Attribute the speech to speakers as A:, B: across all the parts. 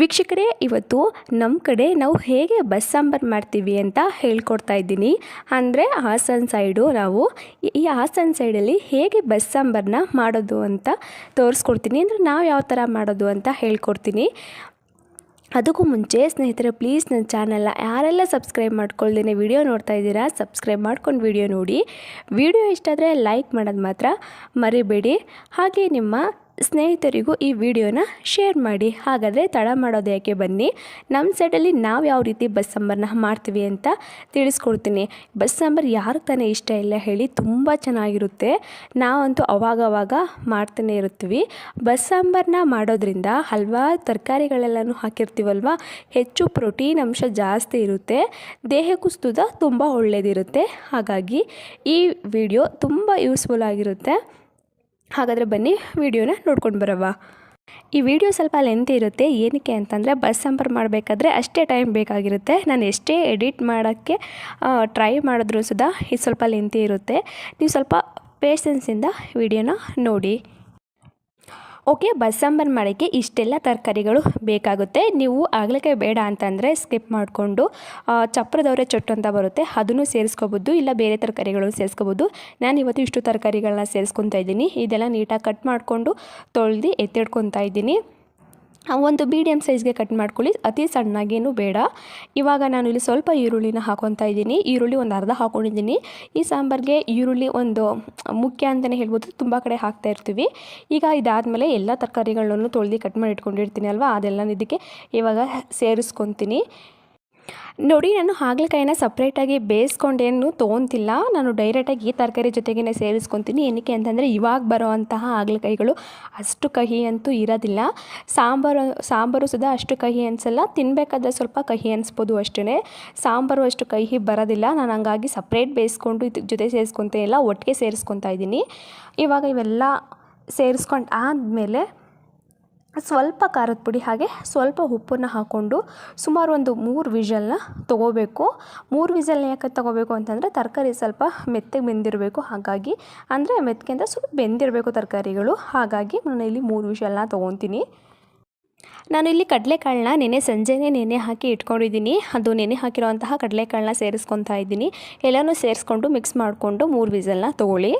A: ವೀಕ್ಷಕರೇ, ಇವತ್ತು ನಮ್ಮ ಕಡೆ ನಾವು ಹೇಗೆ ಬಸ್ ಸಾಂಬಾರು ಮಾಡ್ತೀವಿ ಅಂತ ಹೇಳ್ಕೊಡ್ತಾ ಇದ್ದೀನಿ. ಅಂದರೆ ಹಾಸನ ಸೈಡು ನಾವು. ಈ- ಹಾಸನ ಸೈಡಲ್ಲಿ ಹೇಗೆ ಬಸ್ ಸಾಂಬಾರನ್ನ ಮಾಡೋದು ಅಂತ ತೋರಿಸ್ಕೊಡ್ತೀನಿ. ಅಂದರೆ ನಾವು ಯಾವ ಥರ ಮಾಡೋದು ಅಂತ ಹೇಳ್ಕೊಡ್ತೀನಿ. ಅದಕ್ಕೂ ಮುಂಚೆ ಸ್ನೇಹಿತರೆ, ಪ್ಲೀಸ್ ನನ್ನ ಚಾನಲ್ನ ಯಾರೆಲ್ಲ ಸಬ್ಸ್ಕ್ರೈಬ್ ಮಾಡ್ಕೊಳ್ದೇನೆ ವಿಡಿಯೋ ನೋಡ್ತಾ ಇದ್ದೀರಾ, ಸಬ್ಸ್ಕ್ರೈಬ್ ಮಾಡ್ಕೊಂಡು ವಿಡಿಯೋ ನೋಡಿ. ವಿಡಿಯೋ ಇಷ್ಟ ಆದರೆ ಲೈಕ್ ಮಾಡೋದು ಮಾತ್ರ ಮರಿಬೇಡಿ. ಹಾಗೆ ನಿಮ್ಮ ಸ್ನೇಹಿತರಿಗೂ ಈ ವಿಡಿಯೋನ ಶೇರ್ ಮಾಡಿ. ಹಾಗಾದರೆ ತಡ ಮಾಡೋದು ಯಾಕೆ ಬನ್ನಿ. ನಮ್ಮ ಸೈಡಲ್ಲಿ ನಾವು ಯಾವ ರೀತಿ ಬಸ್ ಸಾಂಬಾರನ್ನ ಮಾಡ್ತೀವಿ ಅಂತ ತಿಳಿಸ್ಕೊಡ್ತೀನಿ. ಬಸ್ ಸಾಂಬಾರು ಯಾರಿಗೆ ತಾನೇ ಇಷ್ಟ ಇಲ್ಲ ಹೇಳಿ ತುಂಬ ಚೆನ್ನಾಗಿರುತ್ತೆ. ನಾವಂತೂ ಅವಾಗವಾಗ ಮಾಡ್ತಾನೆ ಇರುತ್ತೀವಿ. ಬಸ್ ಸಾಂಬಾರನ್ನ ಮಾಡೋದ್ರಿಂದ ಹಲವಾರು ತರಕಾರಿಗಳೆಲ್ಲನೂ ಹಾಕಿರ್ತೀವಲ್ವ? ಹೆಚ್ಚು ಪ್ರೋಟೀನ್ ಅಂಶ ಜಾಸ್ತಿ ಇರುತ್ತೆ. ದೇಹಕ್ಕೂ ಸುದ ತುಂಬ ಒಳ್ಳೆಯದಿರುತ್ತೆ ಹಾಗಾಗಿ ಈ ವಿಡಿಯೋ ತುಂಬ ಯೂಸ್ಫುಲ್ ಆಗಿರುತ್ತೆ. ಹಾಗಾದರೆ ಬನ್ನಿ ವಿಡಿಯೋನ ನೋಡ್ಕೊಂಡು ಬರವ. ಈ ವಿಡಿಯೋ ಸ್ವಲ್ಪ ಲೆಂತ್ ಇರುತ್ತೆ, ಏನಕ್ಕೆ ಅಂತಂದರೆ ಬಸ್ ಸಂಪರ್ ಮಾಡಬೇಕಾದ್ರೆ ಅಷ್ಟೇ ಟೈಮ್ ಬೇಕಾಗಿರುತ್ತೆ. ನಾನು ಎಷ್ಟೇ ಎಡಿಟ್ ಮಾಡೋಕ್ಕೆ ಟ್ರೈ ಮಾಡಿದ್ರೂ ಸುದಾ ಇದು ಸ್ವಲ್ಪ ಲೆಂತಿ ಇರುತ್ತೆ. ನೀವು ಸ್ವಲ್ಪ ಪೇಷನ್ಸಿಂದ ವಿಡಿಯೋನ ನೋಡಿ. ಓಕೆ ಬಸ್ ಸಾಂಬಾರು ಮಾಡೋಕ್ಕೆ ಇಷ್ಟೆಲ್ಲ ತರಕಾರಿಗಳು ಬೇಕಾಗುತ್ತೆ. ನೀವು ಆಗಲಕ್ಕೆ ಬೇಡ ಅಂತಂದರೆ ಸ್ಕಿಪ್ ಮಾಡಿಕೊಂಡು ಚಪ್ರದವರೆ ಚೊಟ್ಟು ಅಂತ ಬರುತ್ತೆ, ಅದನ್ನು ಸೇರಿಸ್ಕೋಬೋದು, ಇಲ್ಲ ಬೇರೆ ತರಕಾರಿಗಳನ್ನು ಸೇರಿಸ್ಕೋಬೋದು. ನಾನು ಇವತ್ತು ಇಷ್ಟು ತರಕಾರಿಗಳನ್ನ ಸೇರಿಸ್ಕೊತಾ ಇದ್ದೀನಿ. ಇದೆಲ್ಲ ನೀಟಾಗಿ ಕಟ್ ಮಾಡಿಕೊಂಡು ತೊಳೆದು ಎತ್ತಿಡ್ಕೊತಾ ಇದ್ದೀನಿ. ಒಂದು ಮೀಡಿಯಮ್ ಸೈಜ್ಗೆ ಕಟ್ ಮಾಡ್ಕೊಳ್ಳಿ. ಅತಿ ಸಣ್ಣಗೇನು ಬೇಡ. ಇವಾಗ ನಾನು ಇಲ್ಲಿ ಸ್ವಲ್ಪ ಈರುಳ್ಳಿನ ಹಾಕೊತಾ ಇದ್ದೀನಿ. ಈರುಳ್ಳಿ ಒಂದು ಅರ್ಧ ಹಾಕೊಂಡಿದ್ದೀನಿ. ಈ ಸಾಂಬಾರಿಗೆ ಈರುಳ್ಳಿ ಒಂದು ಮುಖ್ಯ ಅಂತಲೇ ಹೇಳ್ಬೋದು. ತುಂಬ ಕಡೆ ಹಾಕ್ತಾ ಇರ್ತೀವಿ. ಈಗ ಇದಾದಮೇಲೆ ಎಲ್ಲ ತರಕಾರಿಗಳನ್ನು ತೊಳೆದು ಕಟ್ ಮಾಡಿ ಇಟ್ಕೊಂಡಿರ್ತೀನಿ ಅಲ್ವಾ? ಅದೆಲ್ಲ ಇದಕ್ಕೆ ಇವಾಗ ಸೇರಿಸ್ಕೊತೀನಿ. ನೋಡಿ, ನಾನು ಹಾಗಲಕಾಯಿನ ಸಪ್ರೇಟಾಗಿ ಬೇಯಿಸ್ಕೊಂಡೇನು ತೊಗೊತಿಲ್ಲ. ನಾನು ಡೈರೆಕ್ಟಾಗಿ ಈ ತರಕಾರಿ ಜೊತೆಗೇ ಸೇರಿಸ್ಕೊತೀನಿ. ಏನಕ್ಕೆ ಅಂತಂದರೆ, ಇವಾಗ ಬರೋ ಅಂತಹ ಹಾಗಲಕಾಯಿಗಳು ಅಷ್ಟು ಕಹಿ ಅಂತೂ ಇರೋದಿಲ್ಲ. ಸಾಂಬಾರು ಸಾಂಬಾರು ಸುಧಾ ಅಷ್ಟು ಕಹಿ ಅನಿಸಲ್ಲ. ತಿನ್ನಬೇಕಾದ್ರೆ ಸ್ವಲ್ಪ ಕಹಿ ಅನಿಸ್ಬೋದು ಅಷ್ಟೇ ಸಾಂಬಾರು ಅಷ್ಟು ಕಹಿ ಬರೋದಿಲ್ಲ. ನಾನು ಹಂಗಾಗಿ ಸಪ್ರೇಟ್ ಬೇಯಿಸ್ಕೊಂಡು ಇದ್ರ ಜೊತೆ ಸೇರಿಸ್ಕೊತೇ ಇಲ್ಲ. ಒಟ್ಟಿಗೆ ಸೇರಿಸ್ಕೊತಾ ಇದ್ದೀನಿ. ಇವಾಗ ಇವೆಲ್ಲ ಸೇರಿಸ್ಕೊಂಡು ಆದಮೇಲೆ ಸ್ವಲ್ಪ ಖಾರದ ಪುಡಿ ಹಾಗೆ ಸ್ವಲ್ಪ ಉಪ್ಪನ್ನು ಹಾಕ್ಕೊಂಡು ಸುಮಾರು ಒಂದು ಮೂರು ವಿಜಲ್ನ ತೊಗೋಬೇಕು. ಮೂರು ವಿಜಲ್ನ ಯಾಕೆ ತೊಗೋಬೇಕು ಅಂತಂದರೆ ತರಕಾರಿ ಸ್ವಲ್ಪ ಮೆತ್ತಗೆ ಬೆಂದಿರಬೇಕು. ಹಾಗಾಗಿ ಅಂದರೆ ಮೆತ್ತಗೆ ಸ್ವಲ್ಪ ಬೆಂದಿರಬೇಕು ತರಕಾರಿಗಳು. ಹಾಗಾಗಿ ನಾನು ಇಲ್ಲಿ ಮೂರು ವಿಷಲನ್ನ ತೊಗೊತೀನಿ. ನಾನು ಇಲ್ಲಿ ಕಡಲೆಕಾಳನ್ನ ನೆನೆ ಸಂಜೆನೇ ನೆನೆ ಹಾಕಿ ಇಟ್ಕೊಂಡಿದ್ದೀನಿ. ಅದು ನೆನೆ ಹಾಕಿರೋಂತಹ ಕಡಲೆಕಾಳನ್ನ ಸೇರಿಸ್ಕೊತಾ ಇದ್ದೀನಿ. ಎಲ್ಲನೂ ಸೇರಿಸ್ಕೊಂಡು ಮಿಕ್ಸ್ ಮಾಡಿಕೊಂಡು ಮೂರು ವಿಸಲ್ನ ತೊಗೊಳ್ಳಿ.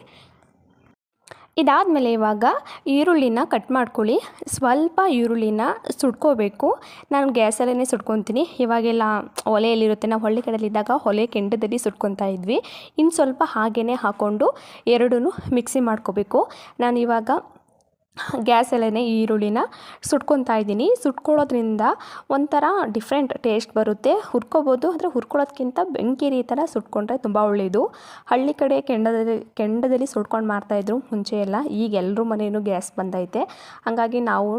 A: ಇದಾದಮೇಲೆ ಇವಾಗ ಈರುಳ್ಳಿನ ಕಟ್ ಮಾಡ್ಕೊಳ್ಳಿ. ಸ್ವಲ್ಪ ಈರುಳ್ಳಿನ ಸುಟ್ಕೋಬೇಕು. ನಾನು ಗ್ಯಾಸಲ್ಲೇ ಸುಟ್ಕೊತೀನಿ. ಇವಾಗೆಲ್ಲ ಒಲೆಯಲ್ಲಿರುತ್ತೆ. ನಾವು ಹಳ್ಳಿ ಕಡೆಯಲ್ಲಿದ್ದಾಗ ಒಲೆ ಕೆಂಡದಲ್ಲಿ ಸುಟ್ಕೊತಾ ಇದ್ವಿ. ಇನ್ನು ಸ್ವಲ್ಪ ಹಾಗೇ ಹಾಕ್ಕೊಂಡು ಎರಡೂ ಮಿಕ್ಸಿ ಮಾಡ್ಕೋಬೇಕು. ನಾನು ಇವಾಗ ಗ್ಯಾಸಲ್ಲೇ ಈರುಳ್ಳಿನ ಸುಟ್ಕೊತಾ ಇದ್ದೀನಿ. ಸುಟ್ಕೊಳ್ಳೋದ್ರಿಂದ ಒಂಥರ ಡಿಫ್ರೆಂಟ್ ಟೇಸ್ಟ್ ಬರುತ್ತೆ. ಹುರ್ಕೋಬೋದು, ಆದರೆ ಹುರ್ಕೊಳ್ಳೋದ್ಕಿಂತ ಬೆಂಕಿ ಥರ ಸುಟ್ಕೊಂಡ್ರೆ ತುಂಬ ಒಳ್ಳೆಯದು ಹಳ್ಳಿ ಕಡೆ ಕೆಂಡದಲ್ಲಿ ಕೆಂಡದಲ್ಲಿ ಸುಟ್ಕೊಂಡು ಮಾಡ್ತಾಯಿದ್ರು ಮುಂಚೆ ಎಲ್ಲ. ಈಗ ಎಲ್ಲರೂ ಮನೆಯೂ ಗ್ಯಾಸ್ ಬಂದೈತೆ. ಹಾಗಾಗಿ ನಾವು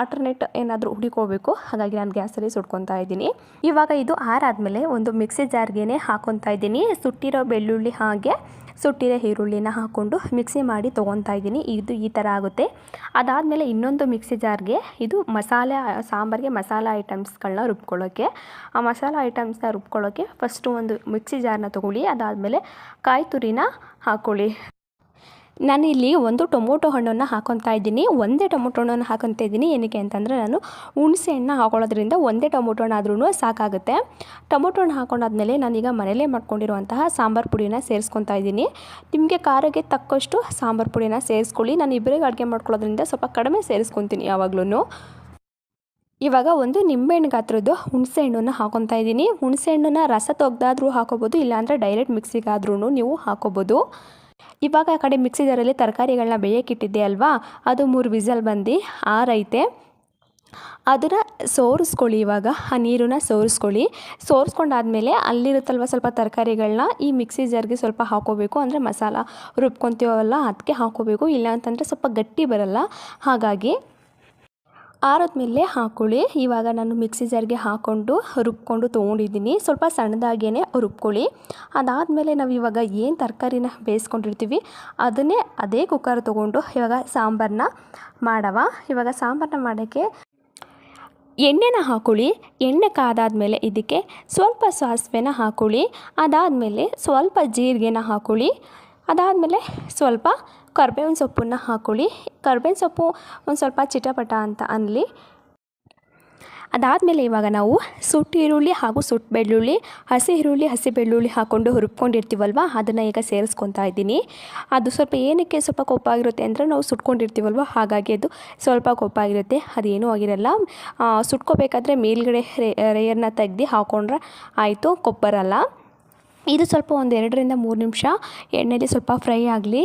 A: ಆಲ್ಟರ್ನೇಟ್ ಏನಾದರೂ ಹುಡುಕೋಬೇಕು. ಹಾಗಾಗಿ ನಾನು ಗ್ಯಾಸಲ್ಲಿ ಸುಟ್ಕೊತಾ ಇದ್ದೀನಿ. ಇವಾಗ ಇದು ಆರಾದಮೇಲೆ ಒಂದು ಮಿಕ್ಸಿ ಜಾರ್ಗೆ ಹಾಕೊತಾ ಇದ್ದೀನಿ. ಸುಟ್ಟಿರೋ ಬೆಳ್ಳುಳ್ಳಿ ಹಾಗೆ ಸುಟ್ಟಿರೋ ಈರುಳ್ಳಿನ ಹಾಕ್ಕೊಂಡು ಮಿಕ್ಸಿ ಮಾಡಿ ತೊಗೊತಾ ಇದ್ದೀನಿ. ಇದು ಈ ಥರ ಆಗುತ್ತೆ. ಅದಾದಮೇಲೆ ಇನ್ನೊಂದು ಮಿಕ್ಸಿ ಜಾರ್ಗೆ ಇದು ಮಸಾಲೆ, ಸಾಂಬಾರಿಗೆ ಮಸಾಲೆ ಐಟಮ್ಸ್ಗಳನ್ನ ರುಬ್ಕೊಳ್ಳೋಕ್ಕೆ ಆ ಮಸಾಲೆ ಐಟಮ್ಸ್ನ ರುಬ್ಕೊಳ್ಳೋಕ್ಕೆ ಫಸ್ಟು ಒಂದು ಮಿಕ್ಸಿ ಜಾರ್ನ ತೊಗೊಳ್ಳಿ. ಅದಾದಮೇಲೆ ಕಾಯಿ ತುರಿನ ಹಾಕ್ಕೊಳ್ಳಿ ನಾನಿಲ್ಲಿ ಒಂದು ಟೊಮೊಟೊ ಹಣ್ಣನ್ನು ಹಾಕೊತಾ ಇದ್ದೀನಿ. ಒಂದೇ ಟೊಮೊಟೊ ಹಣ್ಣನ್ನು ಹಾಕೊತ ಇದ್ದೀನಿ. ಏನಕ್ಕೆ ಅಂತಂದರೆ ನಾನು ಹುಣಸೆ ಹಣ್ಣು ಹಾಕೊಳ್ಳೋದ್ರಿಂದ ಒಂದೇ ಟೊಮೊಟೊ ಹಣ್ಣಾದ್ರೂ ಸಾಕಾಗುತ್ತೆ. ಟೊಮೊಟೊ ಹಣ್ಣು ಹಾಕೊಂಡಾದ್ಮೇಲೆ ನಾನೀಗ ಮನೇಲೇ ಮಾಡ್ಕೊಂಡಿರುವಂತಹ ಸಾಂಬಾರು ಪುಡಿನ ಸೇರಿಸ್ಕೊತಾ ಇದ್ದೀನಿ. ನಿಮಗೆ ಖಾರಕ್ಕೆ ತಕ್ಕಷ್ಟು ಸಾಂಬಾರು ಪುಡಿನ ಸೇರಿಸ್ಕೊಳ್ಳಿ. ನಾನು ಇಬ್ಬರಿಗೆ ಅಡುಗೆ ಮಾಡ್ಕೊಳ್ಳೋದ್ರಿಂದ ಸ್ವಲ್ಪ ಕಡಿಮೆ ಸೇರಿಸ್ಕೊತೀನಿ ಯಾವಾಗ್ಲೂ ಇವಾಗ ಒಂದು ನಿಂಬೆಹಣ್ಣು ಗಾತ್ರದ್ದು ಹುಣಸೆ ಹಣ್ಣನ್ನು ಹಾಕೊತಾ ಇದ್ದೀನಿ. ಹುಣಸೆ ಹಣ್ಣನ್ನು ರಸ ತೆಗ್ದಾದ್ರೂ ಹಾಕೋಬೋದು, ಇಲ್ಲಾಂದರೆ ಡೈರೆಕ್ಟ್ ಮಿಕ್ಸಿಗಾದ್ರೂ ನೀವು ಹಾಕೋಬೋದು. ಇವಾಗ ಆ ಕಡೆ ಮಿಕ್ಸಿ ಜಾರಲ್ಲಿ ತರಕಾರಿಗಳನ್ನ ಬೇಯಕ್ಕಿಟ್ಟಿದ್ದೆ ಅಲ್ವಾ? ಅದು ಮೂರು ವಿಸಲ್ ಬಂದು ಆರೈತೆ. ಅದನ್ನು ಸೋರಿಸ್ಕೊಳ್ಳಿ ಇವಾಗ. ಆ ನೀರನ್ನ ಸೋರಿಸ್ಕೊಳ್ಳಿ. ಸೋರಿಸ್ಕೊಂಡಾದ್ಮೇಲೆ ಅಲ್ಲಿರುತ್ತಲ್ವ ಸ್ವಲ್ಪ ತರಕಾರಿಗಳನ್ನ ಈ ಮಿಕ್ಸಿ ಜಾರ್ಗೆ ಸ್ವಲ್ಪ ಹಾಕೋಬೇಕು. ಅಂದರೆ ಮಸಾಲ ರುಬ್ಕೊತೀವಲ್ಲ, ಅದಕ್ಕೆ ಹಾಕೋಬೇಕು. ಇಲ್ಲ ಅಂತಂದರೆ ಸ್ವಲ್ಪ ಗಟ್ಟಿ ಬರಲ್ಲ. ಹಾಗಾಗಿ ಆರದ್ಮೇಲೆ ಹಾಕೊಳ್ಳಿ. ಇವಾಗ ನಾನು ಮಿಕ್ಸಿ ಜಾರ್ಗೆ ಹಾಕ್ಕೊಂಡು ರುಬ್ಕೊಂಡು ತೊಗೊಂಡಿದ್ದೀನಿ. ಸ್ವಲ್ಪ ಸಣ್ಣದಾಗೇ ರುಬ್ಕೊಳ್ಳಿ. ಅದಾದಮೇಲೆ ನಾವು ಇವಾಗ ಏನು ತರಕಾರಿನ ಬೇಯಿಸ್ಕೊಂಡಿರ್ತೀವಿ, ಅದನ್ನೇ ಅದೇ ಕುಕ್ಕರ್ ತೊಗೊಂಡು ಇವಾಗ ಸಾಂಬಾರನ್ನ ಮಾಡವ. ಇವಾಗ ಸಾಂಬಾರನ್ನ ಮಾಡೋಕ್ಕೆ ಎಣ್ಣೆನ ಹಾಕೊಳ್ಳಿ. ಎಣ್ಣೆ ಕಾದಾದಮೇಲೆ ಇದಕ್ಕೆ ಸ್ವಲ್ಪ ಸಾಸಿವೆನ ಹಾಕೊಳ್ಳಿ. ಅದಾದಮೇಲೆ ಸ್ವಲ್ಪ ಜೀರಿಗೆನ ಹಾಕೊಳ್ಳಿ. ಅದಾದಮೇಲೆ ಸ್ವಲ್ಪ ಕರ್ಬೇವಿನ ಸೊಪ್ಪನ್ನು ಹಾಕೊಳ್ಳಿ. ಕರ್ಬೇವಿನ ಸೊಪ್ಪು ಒಂದು ಸ್ವಲ್ಪ ಚಿಟಪಟ ಅಂತ ಅನ್ನಲಿ ಅದಾದಮೇಲೆ ಇವಾಗ ನಾವು ಸುಟ್ಟು ಈರುಳ್ಳಿ ಹಾಗೂ ಸುಟ್ಟು ಬೆಳ್ಳುಳ್ಳಿ, ಹಸಿ ಈರುಳ್ಳಿ, ಹಸಿ ಬೆಳ್ಳುಳ್ಳಿ ಹಾಕ್ಕೊಂಡು ಹುರ್ಕೊಂಡಿರ್ತೀವಲ್ವ? ಅದನ್ನು ಈಗ ಸೇರಿಸ್ಕೊತಾ ಇದ್ದೀನಿ. ಅದು ಸ್ವಲ್ಪ ಏನಕ್ಕೆ ಸ್ವಲ್ಪ ಕೊಪ್ಪಾಗಿರುತ್ತೆ ಅಂದರೆ ನಾವು ಸುಟ್ಕೊಂಡಿರ್ತೀವಲ್ವ? ಹಾಗಾಗಿ ಅದು ಸ್ವಲ್ಪ ಕೊಪ್ಪಾಗಿರುತ್ತೆ ಅದೇನೂ ಆಗಿರಲ್ಲ. ಸುಟ್ಕೋಬೇಕಾದ್ರೆ ಮೇಲ್ಗಡೆ ರೇಯರ್ನ ತೆಗ್ದು ಹಾಕ್ಕೊಂಡ್ರೆ ಆಯಿತು, ಕೊಪ್ಪರಲ್ಲ. ಇದು ಸ್ವಲ್ಪ ಒಂದು ಎರಡರಿಂದ ಮೂರು ನಿಮಿಷ ಎಣ್ಣೆಯಲ್ಲಿ ಸ್ವಲ್ಪ ಫ್ರೈ ಆಗಲಿ.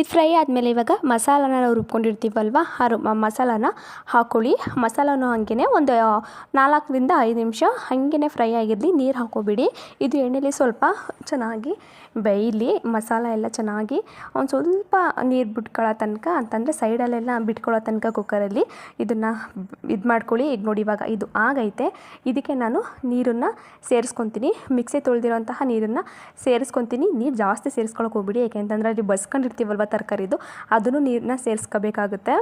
A: ಇದು ಫ್ರೈ ಆದಮೇಲೆ ಇವಾಗ ಮಸಾಲಾನ ನಾವು ರುಬ್ಕೊಂಡಿರ್ತೀವಲ್ವ? ಆ ರು ಮಸಾಲನ ಹಾಕ್ಕೊಳ್ಳಿ ಮಸಾಲಾನು ಹಾಗೆ ಒಂದು ನಾಲ್ಕರಿಂದ ಐದು ನಿಮಿಷ ಹಾಗೇ ಫ್ರೈ ಆಗಿರಲಿ. ನೀರು ಹಾಕೋಬಿಡಿ ಇದು ಎಣ್ಣೆಲಿ ಸ್ವಲ್ಪ ಚೆನ್ನಾಗಿ ಬೇಯಲಿ. ಮಸಾಲ ಎಲ್ಲ ಚೆನ್ನಾಗಿ ಒಂದು ಸ್ವಲ್ಪ ನೀರು ಬಿಟ್ಕೊಳ್ಳೋ ತನಕ, ಅಂತಂದರೆ ಸೈಡಲ್ಲೆಲ್ಲ ಬಿಟ್ಕೊಳ್ಳೋ ತನಕ ಕುಕ್ಕರಲ್ಲಿ ಇದನ್ನು ಇದು ಮಾಡ್ಕೊಳ್ಳಿ. ಈಗ ನೋಡಿ ಇವಾಗ ಇದು ಆಗೈತೆ. ಇದಕ್ಕೆ ನಾನು ನೀರನ್ನು ಸೇರಿಸ್ಕೊತೀನಿ. ಮಿಕ್ಸಿ ತೊಳೆದಿರೋಂತಹ ನೀರನ್ನು ಸೇರಿಸ್ಕೊತೀನಿ. ನೀರು ಜಾಸ್ತಿ ಸೇರಿಸ್ಕೊಳಕ್ಕೆ ಹೋಗ್ಬಿಡಿ. ಯಾಕೆಂತಂದರೆ ಅಲ್ಲಿ ಬಸ್ಕೊಂಡಿರ್ತೀವಲ್ವ ತರಕಾರಿದು, ಅದನ್ನು ನೀರನ್ನ ಸೇರಿಸ್ಕೋಬೇಕಾಗುತ್ತೆ.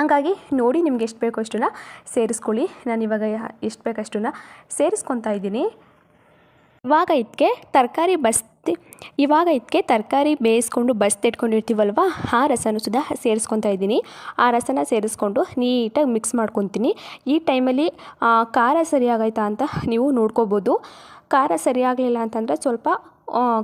A: ಹಾಗಾಗಿ ನೋಡಿ ನಿಮ್ಗೆ ಎಷ್ಟು ಬೇಕೋ ಅಷ್ಟನ್ನು ಸೇರಿಸ್ಕೊಳ್ಳಿ. ನಾನು ಇವಾಗ ಎಷ್ಟು ಬೇಕೋ ಅಷ್ಟನ್ನು ಸೇರಿಸ್ಕೊತಾ ಇದ್ದೀನಿ. ಇವಾಗ ಇದಕ್ಕೆ ತರಕಾರಿ ಬಸ್ತಿ, ಇವಾಗ ಇದಕ್ಕೆ ತರಕಾರಿ ಬೇಯಿಸ್ಕೊಂಡು ಬಸ್ತಿಟ್ಕೊಂಡಿರ್ತೀವಲ್ವ ಆ ರಸನೂ ಸುದ ಸೇರಿಸ್ಕೊತಾ ಇದ್ದೀನಿ. ಆ ರಸನ ಸೇರಿಸ್ಕೊಂಡು ನೀಟಾಗಿ ಮಿಕ್ಸ್ ಮಾಡ್ಕೊತೀನಿ. ಈ ಟೈಮಲ್ಲಿ ಖಾರ ಸರಿಯಾಗೈತಾ ಅಂತ ನೀವು ನೋಡ್ಕೋಬೋದು. ಖಾರ ಸರಿಯಾಗಲಿಲ್ಲ ಅಂತಂದರೆ ಸ್ವಲ್ಪ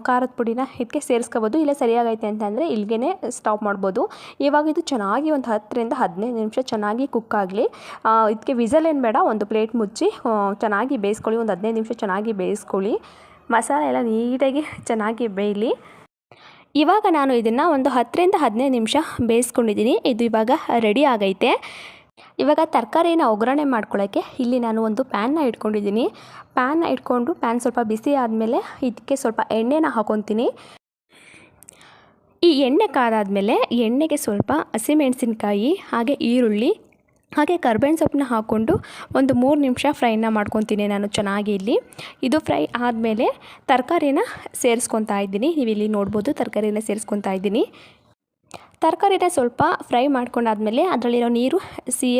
A: ಖಾರದ ಪುಡಿನ ಇದಕ್ಕೆ ಸೇರಿಸ್ಕೋಬೋದು. ಇಲ್ಲ ಸರಿಯಾಗೈತೆ ಅಂತಂದರೆ ಇಲ್ಲಿಗೆ ಸ್ಟಾಪ್ ಮಾಡ್ಬೋದು. ಇವಾಗ ಇದು ಚೆನ್ನಾಗಿ ಒಂದು ಹತ್ತರಿಂದ ಹದಿನೈದು ನಿಮಿಷ ಚೆನ್ನಾಗಿ ಕುಕ್ ಆಗಲಿ. ಇದಕ್ಕೆ ವಿಸಲ್ ಏನು ಬೇಡ, ಒಂದು ಪ್ಲೇಟ್ ಮುಚ್ಚಿ ಚೆನ್ನಾಗಿ ಬೇಯಿಸ್ಕೊಳ್ಳಿ, ಒಂದು ಹದಿನೈದು ನಿಮಿಷ ಚೆನ್ನಾಗಿ ಬೇಯಿಸ್ಕೊಳ್ಳಿ. ಮಸಾಲೆ ಎಲ್ಲ ನೀಟಾಗಿ ಚೆನ್ನಾಗಿ ಬೇಯಲಿ. ಇವಾಗ ನಾನು ಇದನ್ನು ಒಂದು ಹತ್ತರಿಂದ ಹದಿನೈದು ನಿಮಿಷ ಬೇಯಿಸ್ಕೊಂಡಿದ್ದೀನಿ. ಇದು ಇವಾಗ ರೆಡಿ ಆಗೈತೆ. ಇವಾಗ ತರಕಾರಿನ ಒಗ್ಗರಣೆ ಮಾಡ್ಕೊಳ್ಳೋಕ್ಕೆ ಇಲ್ಲಿ ನಾನು ಒಂದು ಪ್ಯಾನ್ನ ಇಟ್ಕೊಂಡಿದ್ದೀನಿ. ಪ್ಯಾನ್ನ ಇಟ್ಕೊಂಡು ಪ್ಯಾನ್ ಸ್ವಲ್ಪ ಬಿಸಿ ಆದಮೇಲೆ ಇದಕ್ಕೆ ಸ್ವಲ್ಪ ಎಣ್ಣೆನ ಹಾಕೊತೀನಿ. ಈ ಎಣ್ಣೆ ಕಾದಾದಮೇಲೆ ಎಣ್ಣೆಗೆ ಸ್ವಲ್ಪ ಹಸಿಮೆಣಸಿನ್ಕಾಯಿ ಹಾಗೆ ಈರುಳ್ಳಿ, ಹಾಗೆ ಕರ್ಬೇವಿನ ಸೊಪ್ಪನ್ನ ಹಾಕ್ಕೊಂಡು ಒಂದು ಮೂರು ನಿಮಿಷ ಫ್ರೈನ ಮಾಡ್ಕೊತೀನಿ ನಾನು ಚೆನ್ನಾಗಿ ಇಲ್ಲಿ. ಇದು ಫ್ರೈ ಆದಮೇಲೆ ತರಕಾರಿನ ಸೇರಿಸ್ಕೊತಾ ಇದ್ದೀನಿ. ನೀವು ಇಲ್ಲಿ ನೋಡ್ಬೋದು ತರಕಾರಿನ ಸೇರಿಸ್ಕೊತಾ ಇದ್ದೀನಿ. ತರಕಾರಿನ ಸ್ವಲ್ಪ ಫ್ರೈ ಮಾಡ್ಕೊಂಡಾದಮೇಲೆ ಅದರಲ್ಲಿರೋ ನೀರು ಸಿಹಿ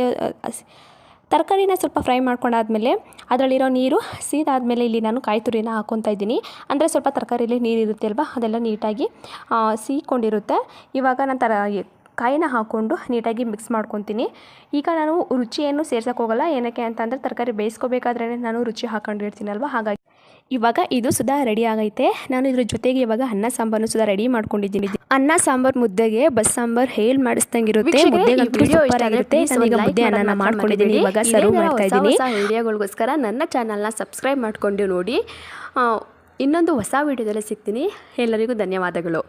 A: ತರಕಾರಿನ ಸ್ವಲ್ಪ ಫ್ರೈ ಮಾಡ್ಕೊಂಡಾದಮೇಲೆ ಅದರಲ್ಲಿರೋ ನೀರು ಸೀದಾದಮೇಲೆ ಇಲ್ಲಿ ನಾನು ಕಾಯಿ ತುರಿನ ಹಾಕ್ಕೊತಾ ಇದ್ದೀನಿ. ಅಂದರೆ ಸ್ವಲ್ಪ ತರಕಾರಿಯಲ್ಲಿ ನೀರು ಇರುತ್ತೆ ಅಲ್ವಾ ಅದೆಲ್ಲ ನೀಟಾಗಿ ಸೀಕೊಂಡಿರುತ್ತೆ. ಇವಾಗ ನಾನು ತರ ಕಾಯಿನ ಹಾಕ್ಕೊಂಡು ನೀಟಾಗಿ ಮಿಕ್ಸ್ ಮಾಡ್ಕೊತೀನಿ. ಈಗ ನಾನು ರುಚಿಯನ್ನು ಸೇರ್ಸೋಕೆ ಹೋಗಲ್ಲ. ಏನಕ್ಕೆ ಅಂತಂದರೆ ತರಕಾರಿ ಬೇಯಿಸ್ಕೋಬೇಕಾದ್ರೆ ನಾನು ರುಚಿ ಹಾಕೊಂಡಿರ್ತೀನಲ್ವ ಹಾಗಾಗಿ ಇವಾಗ ಇದು ಸುಧಾ ರೆಡಿ ಆಗೈತೆ. ನಾನು ಇದ್ರ ಜೊತೆಗೆ ಇವಾಗ ಅನ್ನ ಸಾಂಬಾರನ್ನು ಸುಧಾ ರೆಡಿ ಮಾಡ್ಕೊಂಡಿದ್ದೀನಿ. ಅನ್ನ ಸಾಂಬಾರ್ ಮುದ್ದೆಗೆ ಬಸ್ ಸಾಂಬಾರ್ ಹೇಳಿ ಮಾಡಿಸ್ದಂಗಿರುತ್ತೆ.
B: ವೀಕ್ಷಕರೇ,
A: ಮುದ್ದೆಗಂತೂ
B: ಈ ವಿಡಿಯೋ
A: ಸೂಪರ್
B: ಇಷ್ಟ ಆದ್ರೆ
A: ಆಗಿರುತ್ತೆ.
B: please
A: ನಾನೀಗ
B: ಒಂದು
A: ಮುದ್ದೆ ಅನ್ನನ ಮಾಡ್ಕೊಂಡಿದ್ದೀನಿ. ಇವಾಗ ಸರ್ವ್ ಮಾಡ್ತಾ ಇದ್ದೀನಿ.
B: ವಿಡಿಯೋಗಳಿಗೋಸ್ಕರ ನನ್ನ ಚಾನಲ್ನ ಸಬ್ಸ್ಕ್ರೈಬ್ ಮಾಡ್ಕೊಂಡು ನೋಡಿ. ಇನ್ನೊಂದು ಹೊಸ ವಿಡಿಯೋದಲ್ಲಿ ಸಿಗ್ತೀನಿ. ಎಲ್ಲರಿಗೂ ಧನ್ಯವಾದಗಳು.